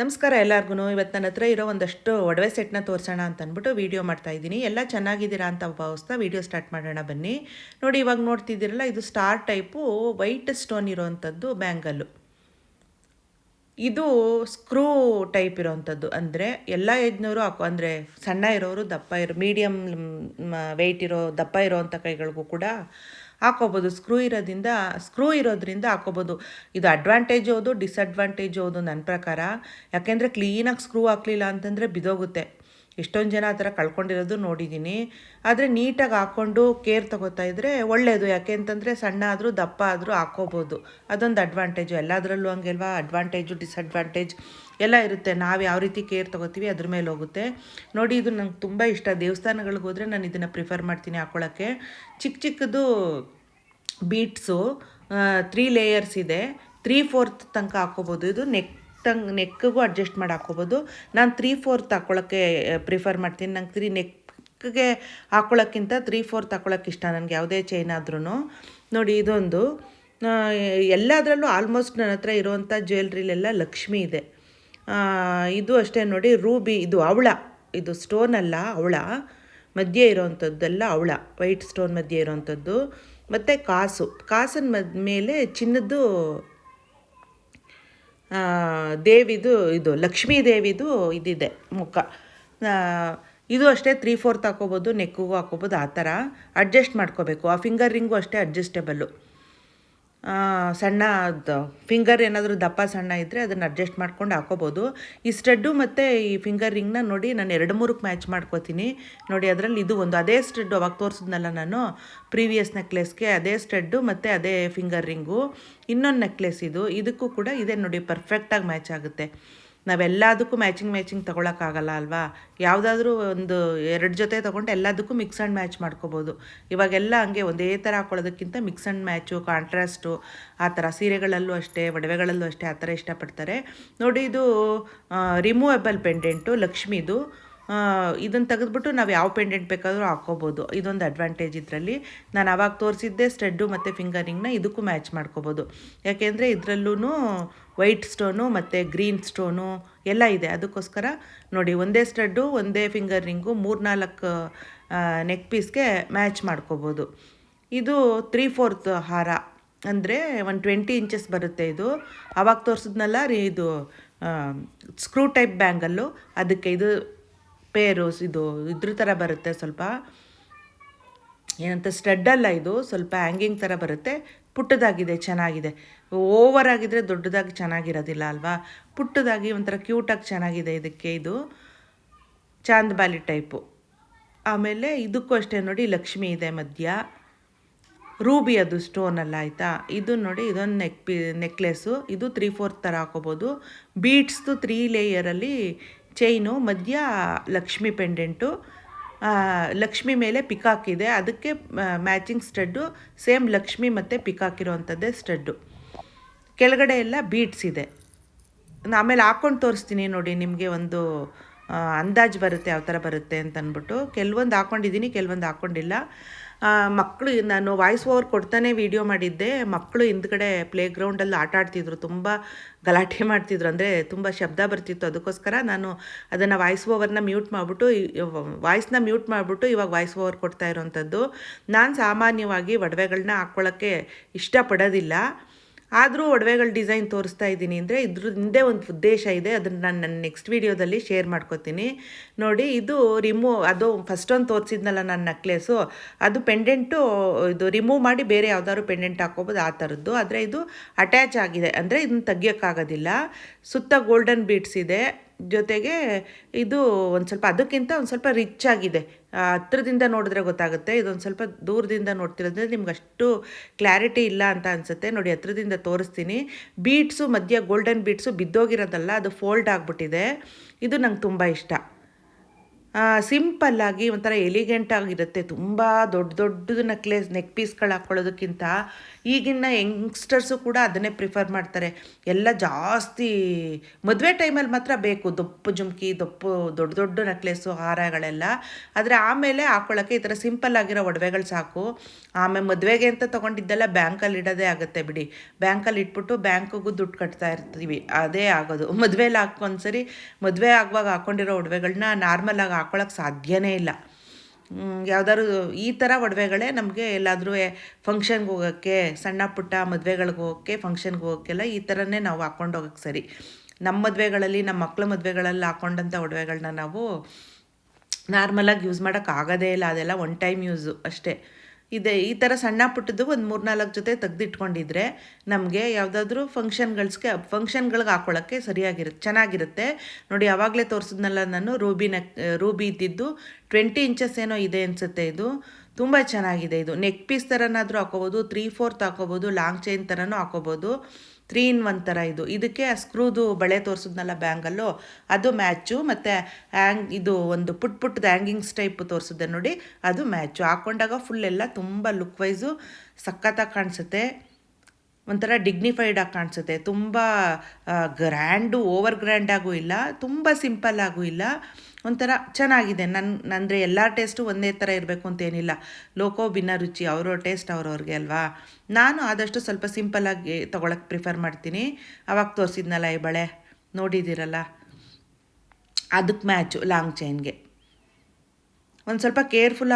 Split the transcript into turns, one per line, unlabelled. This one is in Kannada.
ನಮಸ್ಕಾರ ಎಲ್ಲರಿಗೂ ಇವತ್ತು ನನ್ನ ಹತ್ರ ಇರೋ ಒಂದಷ್ಟು ಒಡವೆ ಸೆಟ್ನ ತೋರಿಸೋಣ ಅಂತ ಅಂದ್ಬಿಟ್ಟು ವೀಡಿಯೋ ಮಾಡ್ತಾ ಇದ್ದೀನಿ. ಎಲ್ಲ ಚೆನ್ನಾಗಿದ್ದೀರಾ ಅಂತ ಭಾವಿಸ್ತಾ ವೀಡಿಯೋ ಸ್ಟಾರ್ಟ್ ಮಾಡೋಣ ಬನ್ನಿ. ನೋಡಿ, ಇವಾಗ ನೋಡ್ತಿದ್ದೀರಲ್ಲ, ಇದು ಸ್ಟಾರ್ ಟೈಪು ವೈಟ್ ಸ್ಟೋನ್ ಇರೋವಂಥದ್ದು ಬ್ಯಾಂಗಲ್ಲು ಇದು ಸ್ಕ್ರೂ ಟೈಪ್ ಇರೋವಂಥದ್ದು ಅಂದರೆ ಎಲ್ಲ ಏಜ್ನವರು ಹಾಕೋ ಅಂದರೆ ಸಣ್ಣ ಇರೋರು ದಪ್ಪ ಇರೋ ಮೀಡಿಯಮ್ ವೆಯ್ಟ್ ಇರೋ ದಪ್ಪ ಇರೋವಂಥ ಕೈಗಳಿಗೂ ಕೂಡ ಹಾಕೋಬೋದು. ಸ್ಕ್ರೂ ಇರೋದ್ರಿಂದ ಸ್ಕ್ರೂ ಇರೋದ್ರಿಂದ ಹಾಕೋಬೋದು. ಇದು ಅಡ್ವಾಂಟೇಜ್ ಹೌದು ಡಿಸ್ಅಡ್ವಾಂಟೇಜ್ ಹೌದು ನನ್ನ ಪ್ರಕಾರ. ಯಾಕೆಂದರೆ ಕ್ಲೀನಾಗಿ ಸ್ಕ್ರೂ ಹಾಕ್ಲಿಲ್ಲ ಅಂತಂದರೆ ಬಿದೋಗುತ್ತೆ. ಎಷ್ಟೊಂದು ಜನ ಆ ಥರ ಕಳ್ಕೊಂಡಿರೋದು ನೋಡಿದ್ದೀನಿ ಆದರೆ ನೀಟಾಗಿ ಹಾಕ್ಕೊಂಡು ಕೇರ್ ತಗೋತಾ ಇದ್ದರೆ ಒಳ್ಳೆಯದು ಯಾಕೆ ಅಂತಂದರೆ ಸಣ್ಣ ಆದರೂ ದಪ್ಪ ಆದರೂ ಹಾಕ್ಕೋಬೋದು ಅದೊಂದು ಅಡ್ವಾಂಟೇಜು ಎಲ್ಲದರಲ್ಲೂ ಹಂಗೆಲ್ವಾ? ಅಡ್ವಾಂಟೇಜು ಡಿಸಡ್ವಾಂಟೇಜ್ ಎಲ್ಲ ಇರುತ್ತೆ. ನಾವು ಯಾವ ರೀತಿ ಕೇರ್ ತೊಗೋತೀವಿ ಅದ್ರ ಮೇಲೆ ಹೋಗುತ್ತೆ. ನೋಡಿ, ಇದು ನಂಗೆ ತುಂಬ ಇಷ್ಟ. ದೇವಸ್ಥಾನಗಳಿಗೆ ಹೋದರೆ ನಾನು ಇದನ್ನು ಪ್ರಿಫರ್ ಮಾಡ್ತೀನಿ ಹಾಕೊಳ್ಳೋಕ್ಕೆ ಚಿಕ್ಕ ಚಿಕ್ಕದು ಬೀಟ್ಸು ತ್ರೀ ಲೇಯರ್ಸ್ ಇದೆ. ತ್ರೀ ಫೋರ್ತ್ ತನಕ ಹಾಕ್ಕೋಬೋದು ಇದು ನೆಕ್ ತಂಗ್ ನೆಕ್ಕಿಗೂ ಅಡ್ಜಸ್ಟ್ ಮಾಡಿ ಹಾಕ್ಕೋಬೋದು ನಾನು ತ್ರೀ ಫೋರ್ತ್ ಹಾಕ್ಕೊಳ್ಳೋಕ್ಕೆ ಪ್ರಿಫರ್ ಮಾಡ್ತೀನಿ. ನಂಗೆ ತ್ರೀ ನೆಕ್ಗೆ ಹಾಕೊಳ್ಳೋಕ್ಕಿಂತ ತ್ರೀ ಫೋರ್ತ್ ಹಾಕೊಳ್ಳೋಕ್ಕೆ ಇಷ್ಟ. ನನಗೆ ಯಾವುದೇ ಚೈನ್ ಆದ್ರೂ ನೋಡಿ, ಇದೊಂದು ಎಲ್ಲದರಲ್ಲೂ ಆಲ್ಮೋಸ್ಟ್ ನನ್ನ ಹತ್ರ ಇರುವಂಥ ಜ್ಯುವೆಲ್ರಿಲೆಲ್ಲ ಲಕ್ಷ್ಮಿ ಇದೆ. ಇದು ಅಷ್ಟೇ ನೋಡಿ, ರೂಬಿ, ಇದು ಅವಳ. ಇದು ಸ್ಟೋನ್ ಅಲ್ಲ, ಅವಳ. ಮಧ್ಯೆ ಇರೋವಂಥದ್ದೆಲ್ಲ ಅವಳ. ವೈಟ್ ಸ್ಟೋನ್ ಮಧ್ಯೆ ಇರೋವಂಥದ್ದು ಮತ್ತು ಕಾಸು. ಕಾಸಿನ ಮದ್, ಮೇಲೆ ಚಿನ್ನದ್ದು ದೇವಿದು ಇದು, ಲಕ್ಷ್ಮೀ ದೇವಿದು ಇದಿದೆ ಮುಖ. ಇದು ಅಷ್ಟೇ ತ್ರೀ ಫೋರ್ತ್ ಹಾಕೋಬೋದು ನೆಕ್ಕಿಗೂ ಹಾಕೋಬೋದು, ಆ ಥರ. ಅಡ್ಜಸ್ಟ್ ಮಾಡ್ಕೋಬೇಕು. ಆ ಫಿಂಗರ್ ರಿಂಗು ಅಷ್ಟೇ ಅಡ್ಜಸ್ಟೇಬಲ್ಲು ಸಣ್ಣ ಫಿಂಗರ್ ಏನಾದರೂ ದಪ್ಪ ಸಣ್ಣ ಇದ್ದರೆ ಅದನ್ನು ಅಡ್ಜಸ್ಟ್ ಮಾಡ್ಕೊಂಡು ಹಾಕೋಬೋದು. ಈ ಸ್ಟಡ್ಡು ಮತ್ತು ಈ ಫಿಂಗರ್ ರಿಂಗ್ನ ನೋಡಿ ನಾನು ಎರಡು ಮೂರಕ್ಕೆ ಮ್ಯಾಚ್ ಮಾಡ್ಕೋತೀನಿ. ನೋಡಿ ಅದರಲ್ಲಿ ಇದು ಒಂದು, ಅದೇ ಸ್ಟಡ್ಡು ಅವಾಗ ತೋರಿಸಿದ್ನಲ್ಲ ನಾನು ಪ್ರೀವಿಯಸ್ ನೆಕ್ಲೆಸ್ಗೆ ಅದೇ ಸ್ಟಡ್ಡು ಮತ್ತು ಅದೇ ಫಿಂಗರ್ ರಿಂಗು ಇನ್ನೊಂದು ನೆಕ್ಲೆಸ್ ಇದು. ಇದಕ್ಕೂ ಕೂಡ ಇದೆ ನೋಡಿ ಪರ್ಫೆಕ್ಟಾಗಿ ಮ್ಯಾಚ್ ಆಗುತ್ತೆ. ನಾವೆಲ್ಲದಕ್ಕೂ ಮ್ಯಾಚಿಂಗ್ ಮ್ಯಾಚಿಂಗ್ ತೊಗೊಳಕ್ಕಾಗಲ್ಲ ಅಲ್ವಾ? ಯಾವುದಾದ್ರೂ ಒಂದು ಎರಡು ಜೊತೆ ತೊಗೊಂಡು ಎಲ್ಲದಕ್ಕೂ ಮಿಕ್ಸ್ ಆ್ಯಂಡ್ ಮ್ಯಾಚ್ ಮಾಡ್ಕೋಬೋದು. ಇವಾಗೆಲ್ಲ ಹಂಗೆ ಒಂದೇ ಥರ ಹಾಕೊಳ್ಳೋದಕ್ಕಿಂತ ಮಿಕ್ಸ್ ಆ್ಯಂಡ್ ಮ್ಯಾಚು ಕಾಂಟ್ರಾಸ್ಟು ಆ ಥರ ಸೀರೆಗಳಲ್ಲೂ ಅಷ್ಟೇ, ಒಡವೆಗಳಲ್ಲೂ ಅಷ್ಟೇ ಆ ಥರ ಇಷ್ಟಪಡ್ತಾರೆ. ನೋಡಿ ಇದು ರಿಮೂವೆಬಲ್ ಪೆಂಡೆಂಟು ಲಕ್ಷ್ಮಿದು. ಇದನ್ನು ತೆಗೆದ್ಬಿಟ್ಟು ನಾವು ಯಾವ ಪೆಂಡೆಂಟ್ ಬೇಕಾದರೂ ಹಾಕ್ಕೋಬೋದು ಇದೊಂದು ಅಡ್ವಾಂಟೇಜ್ ಇದರಲ್ಲಿ. ನಾನು ಅವಾಗ ತೋರಿಸಿದ್ದೆ ಸ್ಟಡ್ಡು ಮತ್ತು ಫಿಂಗರಿಂಗ್ನ ಇದಕ್ಕೂ ಮ್ಯಾಚ್ ಮಾಡ್ಕೋಬೋದು. ಯಾಕೆಂದರೆ ಇದರಲ್ಲೂ ವೈಟ್ ಸ್ಟೋನು ಮತ್ತು ಗ್ರೀನ್ ಸ್ಟೋನು ಎಲ್ಲ ಇದೆ. ಅದಕ್ಕೋಸ್ಕರ ನೋಡಿ ಒಂದೇ ಸ್ಟಡ್ಡು, ಒಂದೇ ಫಿಂಗರ್ ರಿಂಗು ಮೂರ್ನಾಲ್ಕು ನೆಕ್ ಪೀಸ್ಗೆ ಮ್ಯಾಚ್ ಮಾಡ್ಕೋಬೋದು. ಇದು ತ್ರೀ ಫೋರ್ತ್ ಹಾರ. ಅಂದರೆ ಒಂದು ಟ್ವೆಂಟಿ ಇಂಚಸ್ ಬರುತ್ತೆ ಇದು. ಅವಾಗ ತೋರಿಸಿದ್ನಲ್ಲ ರೀ ಇದು ಸ್ಕ್ರೂ ಟೈಪ್ ಬ್ಯಾಂಗಲ್ಲು ಅದಕ್ಕೆ ಇದು ಪೇರು ಇದು ಇದ್ರ ಥರ ಬರುತ್ತೆ ಸ್ವಲ್ಪ. ಏನಂತ ಸ್ಟಡ್ಡಲ್ಲ ಇದು, ಸ್ವಲ್ಪ ಹ್ಯಾಂಗಿಂಗ್ ಥರ ಬರುತ್ತೆ. ಪುಟ್ಟದಾಗಿದೆ, ಚೆನ್ನಾಗಿದೆ. ಓವರ್ ಆಗಿದ್ರೆ ದೊಡ್ಡದಾಗಿ ಚೆನ್ನಾಗಿರೋದಿಲ್ಲ ಅಲ್ವಾ? ಪುಟ್ಟದಾಗಿ ಒಂಥರ ಕ್ಯೂಟಾಗಿ ಚೆನ್ನಾಗಿದೆ ಇದಕ್ಕೆ ಇದು. Chandbali type. ಆಮೇಲೆ ಇದಕ್ಕೂ ಅಷ್ಟೇ ನೋಡಿ ಲಕ್ಷ್ಮಿ ಇದೆ ಮಧ್ಯ. ರೂಬಿ ಅದು ಸ್ಟೋನಲ್ಲ ಆಯಿತಾ? ಇದು ನೋಡಿ ಇದೊಂದು ನೆಕ್ ಪಿ ನೆಕ್ಲೆಸ್ಸು ಇದು ತ್ರೀ ಫೋರ್ತ್ ಥರ ಹಾಕೋಬೋದು ಬೀಟ್ಸ್ದು ತ್ರೀ ಲೇಯರಲ್ಲಿ ಚೈನು ಮಧ್ಯ ಲಕ್ಷ್ಮಿ ಪೆಂಡೆಂಟು ಲಕ್ಷ್ಮಿ ಮೇಲೆ ಪಿಕಾಕ್ ಇದೆ. ಅದಕ್ಕೆ ಮ್ಯಾಚಿಂಗ್ ಸ್ಟಡ್ಡು ಸೇಮ್ ಲಕ್ಷ್ಮಿ ಮತ್ತು ಪಿಕಾಕ್ ಇರೋವಂಥದ್ದೇ ಸ್ಟಡ್ಡು ಕೆಳಗಡೆ ಎಲ್ಲ ಬೀಟ್ಸ್ ಇದೆ. ಆಮೇಲೆ ಹಾಕ್ಕೊಂಡು ತೋರಿಸ್ತೀನಿ ನೋಡಿ ನಿಮಗೆ ಒಂದು ಅಂದಾಜು ಬರುತ್ತೆ, ಯಾವ ಥರ ಬರುತ್ತೆ ಅಂತ ಅಂದ್ಬಿಟ್ಟು ಕೆಲವೊಂದು ಹಾಕ್ಕೊಂಡಿದ್ದೀನಿ ಕೆಲವೊಂದು ಹಾಕ್ಕೊಂಡಿಲ್ಲ ಮಕ್ಕಳು ನಾನು ವಾಯ್ಸ್ ಓವರ್ ಕೊಡ್ತಾನೆ ವೀಡಿಯೋ ಮಾಡಿದ್ದೆ. ಮಕ್ಕಳು ಹಿಂದ್ಗಡೆ ಪ್ಲೇ ಗ್ರೌಂಡಲ್ಲಿ ಆಟ ಆಡ್ತಿದ್ರು, ತುಂಬ ಗಲಾಟೆ ಮಾಡ್ತಿದ್ರು. ಅಂದರೆ ತುಂಬ ಶಬ್ದ ಬರ್ತಿತ್ತು ಅದಕ್ಕೋಸ್ಕರ ನಾನು ಅದನ್ನು ವಾಯ್ಸ್ ಓವರ್ನ ಮ್ಯೂಟ್ ಮಾಡಿಬಿಟ್ಟು ವಾಯ್ಸ್ನ ಮ್ಯೂಟ್ ಮಾಡಿಬಿಟ್ಟು ಇವಾಗ ವಾಯ್ಸ್ ಓವರ್ ಕೊಡ್ತಾ ಇರೋವಂಥದ್ದು ನಾನು ಸಾಮಾನ್ಯವಾಗಿ ಒಡವೆಗಳನ್ನ ಹಾಕ್ಕೊಳ್ಳೋಕ್ಕೆ ಇಷ್ಟಪಡೋದಿಲ್ಲ. ಆದರೂ ಒಡವೆಗಳ ಡಿಸೈನ್ ತೋರಿಸ್ತಾ ಇದ್ದೀನಿ ಅಂದರೆ ಇದ್ರ ಹಿಂದೆ ಒಂದು ಉದ್ದೇಶ ಇದೆ. ಅದನ್ನು ನಾನು ನನ್ನ ನೆಕ್ಸ್ಟ್ ವೀಡಿಯೋದಲ್ಲಿ ಶೇರ್ ಮಾಡ್ಕೋತೀನಿ. ನೋಡಿ, ಇದು ರಿಮೂವ್ ಅದು ಫಸ್ಟ್ ಒಂದು ತೋರಿಸಿದ್ನಲ್ಲ ನನ್ನ ನೆಕ್ಲೆಸು ಅದು ಪೆಂಡೆಂಟು ಇದು ರಿಮೂವ್ ಮಾಡಿ ಬೇರೆ ಯಾವ್ದಾದ್ರು ಪೆಂಡೆಂಟ್ ಹಾಕೋಬೋದು ಆ ಥರದ್ದು ಆದರೆ ಇದು ಅಟ್ಯಾಚ್ ಆಗಿದೆ. ಅಂದರೆ ಇದನ್ನು ತೆಗಿಯೋಕ್ಕಾಗೋದಿಲ್ಲ. ಸುತ್ತ ಗೋಲ್ಡನ್ ಬೀಟ್ಸ್ ಇದೆ. ಜೊತೆಗೆ ಇದು ಒಂದು ಸ್ವಲ್ಪ ಅದಕ್ಕಿಂತ ಒಂದು ಸ್ವಲ್ಪ ರಿಚ್ ಆಗಿದೆ. ಹತ್ತಿರದಿಂದ ನೋಡಿದ್ರೆ ಗೊತ್ತಾಗುತ್ತೆ. ಇದೊಂದು ಸ್ವಲ್ಪ ದೂರದಿಂದ ನೋಡ್ತಿರೋದ್ರೆ ನಿಮ್ಗೆ ಅಷ್ಟು ಕ್ಲಾರಿಟಿ ಇಲ್ಲ ಅಂತ ಅನಿಸುತ್ತೆ. ನೋಡಿ, ಹತ್ರದಿಂದ ತೋರಿಸ್ತೀನಿ. ಬೀಟ್ಸು ಮಧ್ಯ ಗೋಲ್ಡನ್ ಬೀಟ್ಸು ಬಿದ್ದೋಗಿರೋದಲ್ಲ, ಅದು ಫೋಲ್ಡ್ ಆಗಿಬಿಟ್ಟಿದೆ. ಇದು ನಂಗೆ ತುಂಬ ಇಷ್ಟ. ಸಿಂಪಲ್ಲಾಗಿ ಒಂಥರ ಎಲಿಗೆಂಟ್ ಆಗಿರುತ್ತೆ. ತುಂಬ ದೊಡ್ಡ ದೊಡ್ಡದು ನೆಕ್ಲೆಸ್ ನೆಕ್ ಪೀಸ್ಗಳು ಹಾಕ್ಕೊಳ್ಳೋದಕ್ಕಿಂತ ಈಗಿನ ಯಂಗ್ಸ್ಟರ್ಸು ಕೂಡ ಅದನ್ನೇ ಪ್ರಿಫರ್ ಮಾಡ್ತಾರೆ. ಎಲ್ಲ ಜಾಸ್ತಿ ಮದುವೆ ಟೈಮಲ್ಲಿ ಮಾತ್ರ ಬೇಕು. ದೊಪ್ಪು ಜುಮ್ಕಿ, ದೊಪ್ಪು ದೊಡ್ಡ ದೊಡ್ಡ ನೆಕ್ಲೆಸ್ಸು ಹಾರಗಳೆಲ್ಲ. ಆದರೆ ಆಮೇಲೆ ಹಾಕ್ಕೊಳ್ಳೋಕ್ಕೆ ಈ ಥರ ಸಿಂಪಲ್ ಆಗಿರೋ ಒಡವೆಗಳು ಸಾಕು. ಆಮೇಲೆ ಮದುವೆಗೆ ಅಂತ ತೊಗೊಂಡಿದ್ದೆಲ್ಲ ಬ್ಯಾಂಕಲ್ಲಿ ಇಡೋದೇ ಆಗುತ್ತೆ ಬಿಡಿ. ಬ್ಯಾಂಕಲ್ಲಿ ಇಟ್ಬಿಟ್ಟು ಬ್ಯಾಂಕಿಗೂ ದುಡ್ಡು ಕಟ್ತಾ ಇರ್ತೀವಿ. ಅದೇ ಆಗೋದು. ಮದುವೆಲಿ ಹಾಕೊಂಡ್ಸರಿ ಮದುವೆ ಆಗುವಾಗ ಹಾಕ್ಕೊಂಡಿರೋ ಒಡವೆಗಳನ್ನ ನಾರ್ಮಲಾಗಿ ಹಾಕ್ಕೊಳಕ್ಕೆ ಸಾಧ್ಯನೇ ಇಲ್ಲ. ಯಾವ್ದಾದ್ರು ಈ ಥರ ಒಡವೆಗಳೇ ನಮಗೆ ಎಲ್ಲಾದರೂ ಫಂಕ್ಷನ್ಗೆ ಹೋಗೋಕ್ಕೆ, ಸಣ್ಣ ಪುಟ್ಟ ಮದುವೆಗಳಿಗೆ ಹೋಗೋಕ್ಕೆ ಫಂಕ್ಷನ್ಗೆ ಹೋಗೋಕ್ಕೆಲ್ಲ ಈ ಥರನೇ ನಾವು ಹಾಕ್ಕೊಂಡು ಹೋಗೋಕ್ಕೆ ಸರಿ. ನಮ್ಮ ಮದುವೆಗಳಲ್ಲಿ ನಮ್ಮ ಮಕ್ಕಳ ಮದುವೆಗಳಲ್ಲಿ ಹಾಕ್ಕೊಂಡಂಥ ಒಡವೆಗಳನ್ನ ನಾವು ನಾರ್ಮಲಾಗಿ ಯೂಸ್ ಮಾಡೋಕ್ಕಾಗೋದೇ ಇಲ್ಲ. ಅದೆಲ್ಲ ಒನ್ ಟೈಮ್ ಯೂಸು ಅಷ್ಟೇ. ಇದೆ. ಈ ಥರ ಸಣ್ಣ ಪುಟ್ಟದ್ದು ಒಂದು ಮೂರ್ನಾಲ್ಕು ಜೊತೆ ತೆಗೆದಿಟ್ಕೊಂಡಿದ್ರೆ ನಮಗೆ ಯಾವುದಾದ್ರೂ ಫಂಕ್ಷನ್ಗಳ್ಸ್ಗೆ ಫಂಕ್ಷನ್ಗಳಿಗೆ ಹಾಕ್ಕೊಳ್ಳೋಕ್ಕೆ ಸರಿಯಾಗಿರುತ್ತೆ ಚೆನ್ನಾಗಿರುತ್ತೆ. ನೋಡಿ ಯಾವಾಗಲೇ ತೋರಿಸಿದ್ನಲ್ಲ ನಾನು ರೂಬಿ ನೆಕ್ ರೂಬಿ ಇದ್ದಿದ್ದು ಟ್ವೆಂಟಿ ಇಂಚಸ್ ಏನೋ ಇದೆ ಅನಿಸುತ್ತೆ ಇದು. ತುಂಬ ಚೆನ್ನಾಗಿದೆ ಇದು. ನೆಕ್ ಪೀಸ್ ಥರನಾದರೂ ಹಾಕೋಬೋದು ತ್ರೀ ಫೋರ್ತ್ ಹಾಕೋಬೋದು ಲಾಂಗ್ ಚೈನ್ ಥರನೂ ಹಾಕೋಬೋದು. ತ್ರೀ ಇನ್ ಒನ್ ಥರ ಇದು. ಇದಕ್ಕೆ ಸ್ಕ್ರೂದು ಬಳೆ ತೋರಿಸಿದ್ನಲ್ಲ ಬ್ಯಾಂಗಲ್ಲು? ಅದು ಮ್ಯಾಚು, ಮತ್ತು ಹ್ಯಾಂಗ್ ಇದು ಒಂದು ಪುಟ್ ಪುಟ್ಟದ ಹ್ಯಾಂಗಿಂಗ್ಸ್ ಟೈಪ್ ತೋರಿಸಿದ್ದೆ ನೋಡಿ, ಅದು ಮ್ಯಾಚು. ಹಾಕ್ಕೊಂಡಾಗ ಫುಲ್ ಎಲ್ಲ ತುಂಬ ಲುಕ್ ವೈಸು ಸಖತ್ತಾಗಿ ಕಾಣಿಸುತ್ತೆ. ಒಂಥರ ಡಿಗ್ನಿಫೈಡಾಗಿ ಕಾಣಿಸುತ್ತೆ. ತುಂಬ ಗ್ರ್ಯಾಂಡು ಓವರ್ ಗ್ರ್ಯಾಂಡಾಗೂ ಇಲ್ಲ, ತುಂಬ ಸಿಂಪಲ್ಲಾಗೂ ಇಲ್ಲ. ಒಂಥರ ಚೆನ್ನಾಗಿದೆ. ನನ್ನ ಅಂದರೆ ಎಲ್ಲ ಟೇಸ್ಟು ಒಂದೇ ಥರ ಇರಬೇಕು ಅಂತೇನಿಲ್ಲ ಲೋಕೋ ಭಿನ್ನ ರುಚಿ ಅವರ ಟೇಸ್ಟ್ ಅವ್ರವ್ರಿಗೆ ಅಲ್ವಾ? ನಾನು ಆದಷ್ಟು ಸ್ವಲ್ಪ ಸಿಂಪಲ್ಲಾಗಿ ತೊಗೊಳಕ್ಕೆ ಪ್ರಿಫರ್ ಮಾಡ್ತೀನಿ. ಅವಾಗ ತೋರಿಸಿದ್ನಲ್ಲ ಈ ಬಳೆ, ನೋಡಿದ್ದೀರಲ್ಲ? ಅದಕ್ಕೆ ಮ್ಯಾಚು ಲಾಂಗ್ ಚೈನ್ಗೆ ಒಂದು ಸ್ವಲ್ಪ ಕೇರ್ಫುಲ್